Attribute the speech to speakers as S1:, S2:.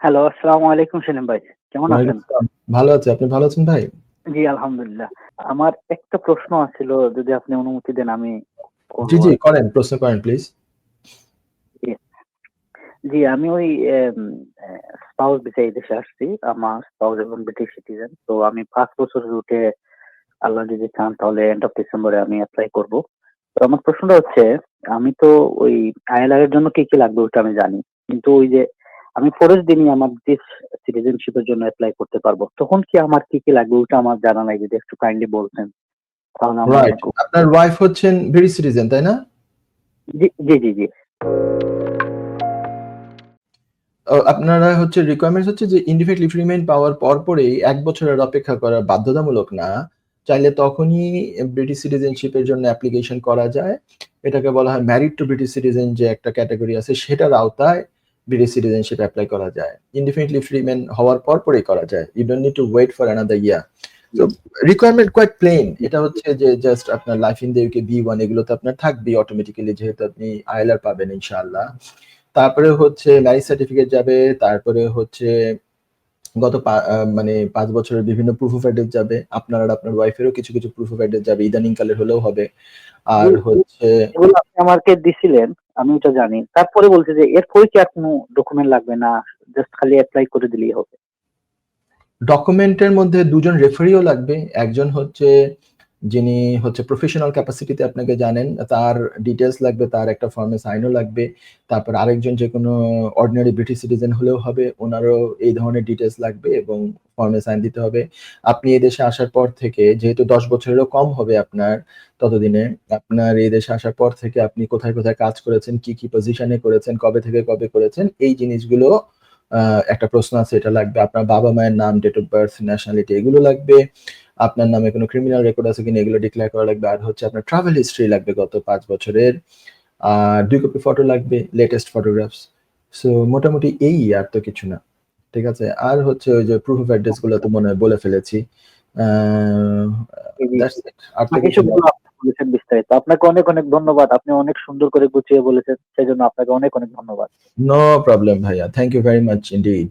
S1: Hello আসসালামু আলাইকুম সেলিম ভাই। কেমন আছেন?
S2: ভালো আছি। আপনি ভালো আছেন ভাই?
S1: জি আলহামদুলিল্লাহ। আমার একটা প্রশ্ন আছিল যদি আপনি অনুমতি দেন আমি
S2: জি জি করেন প্রশ্ন করেন প্লিজ
S1: জি। আমি ওই স্পাউস ভিসা এই দেশে আসছি। আমার স্পাউস এবং ব্রিটিশ সিটিজেন তো আমি পাঁচ বছর রুটে আল্লাহ যদি চান তাহলে এন্ড অফ ডিসেম্বরে আমি অ্যাপ্লাই করব। তো আমার প্রশ্নটা হচ্ছে আমি তো ওই আইএলআর এর জন্য কি কি লাগবে ওটা আমি জানি। কিন্তু ওই যে আমি পরের দিনই আমার দেশ সিটিজেনশিপের জন্য অ্যাপ্লাই করতে পারব। তখন কি আমার কি কি লাগবে ওটা আমার জানা নাই যদি একটু কাইন্ডলি বলতেন। আমার
S2: আপনার ওয়াইফ হচ্ছেন ভেরি সিটিজেন তাই না?
S1: জি জি জি জি।
S2: আপনারা হচ্ছে রিকোয়ারমেন্টস হচ্ছে যে ইন্ডিফেক্ট লিভ রিমেইন পাওয়ার পর পরেই এক বছরের অপেক্ষা করা বাধ্যতামূলক না। চাইলে তখনই ব্রিটিশ সিটিজেনশিপের জন্য অ্যাপ্লিকেশন করা যায়। এটাকে বলা হয় ম্যারিড টু ব্রিটিশ সিটিজেন যে একটা ক্যাটাগরি আছে সেটার আওতায় ব্রিটিশ সিটিজেনশিপ অ্যাপ্লাই করা যায়। ইন্ডিফেক্ট লিভ রিমেইন হওয়ার পর পরেই করা যায়। You don't need to wait for another year তো রিকোয়ারমেন্ট কোয়াইট প্লেন এটা হচ্ছে যে জাস্ট আপনার life in the UK B one এগুলো তো আপনার থাকবেই অটোমেটিক্যালি যেহেতু আপনি আইএলআর পাবেন ইনশাআল্লাহ। তারপরে হচ্ছে ম্যারেজ সার্টিফিকেট যাবে তারপরে হচ্ছে গত মানে পাঁচ বছরের বিভিন্ন প্রুফ অফ অ্যাড্রেস যাবে। আপনার আর আপনার ওয়াইফেরও কিছু কিছু প্রুফ অফ অ্যাড্রেস যাবে। ইদানিং কালের হলেও হবে। আর হচ্ছে
S1: আপনি আমাকে দিছিলেন। আমি এটা জানি। তারপরে বলছে যে, এরপরে কি আর কোনো ডকুমেন্ট লাগবে না? জাস্ট খালি অ্যাপ্লাই করে দিলেই হবে।
S2: ডকুমেন্টের মধ্যে দুজন রেফারিও লাগবে। একজন হচ্ছে যিনি হচ্ছে প্রফেশনাল ক্যাপাসিটিতে আপনাকে জানেন, তার ডিটেলস লাগবে, তার একটা ফর্মে সাইনও লাগবে, তারপর আরেকজন যে কোনো অর্ডিনারি ব্রিটিশ সিটিজেন হলেও হবে, ওনারও এই ধরনের ডিটেলস লাগবে এবং ফর্মে সাইন দিতে হবে। আপনি এই দেশে আসার পর থেকে, যেহেতু দশ বছরেরও কম হবে আপনার ততদিনে, আপনার এই দেশে আসার পর থেকে আপনি কোথায় কোথায় কাজ করেছেন, কি কি পজিশনে করেছেন, কবে থেকে কবে করেছেন, এই জিনিসগুলো একটা প্রশ্ন আছে, এটা লাগবে। আপনার বাবা মায়ের নাম ডেট অফ বার্থ ন্যাশনালিটি এগুলো লাগবে। আপনার নামে কোনো ক্রিমিনাল রেকর্ড আছে কিনা এগুলো ডিক্লেয়ার করা লাগবে। আর হচ্ছে আপনার ট্রাভেল হিস্ট্রি লাগবে গত পাঁচ বছরের। আর দুই কপি ফটো লাগবে লেটেস্ট ফটোগ্রাফস সো মোটামুটি এই আর তো কিছু না ঠিক আছে? আর হচ্ছে ওই যে প্রুফ অফ অ্যাড্রেসগুলো তো মনে হয় বলে ফেলেছি।
S1: বিস্তারিত। আপনাকে অনেক অনেক ধন্যবাদ। আপনি অনেক সুন্দর করে গুছিয়ে বলেছেন সেই জন্য আপনাকে অনেক অনেক ধন্যবাদ।
S2: নো প্রবলেম ভাইয়া। Thank you very much indeed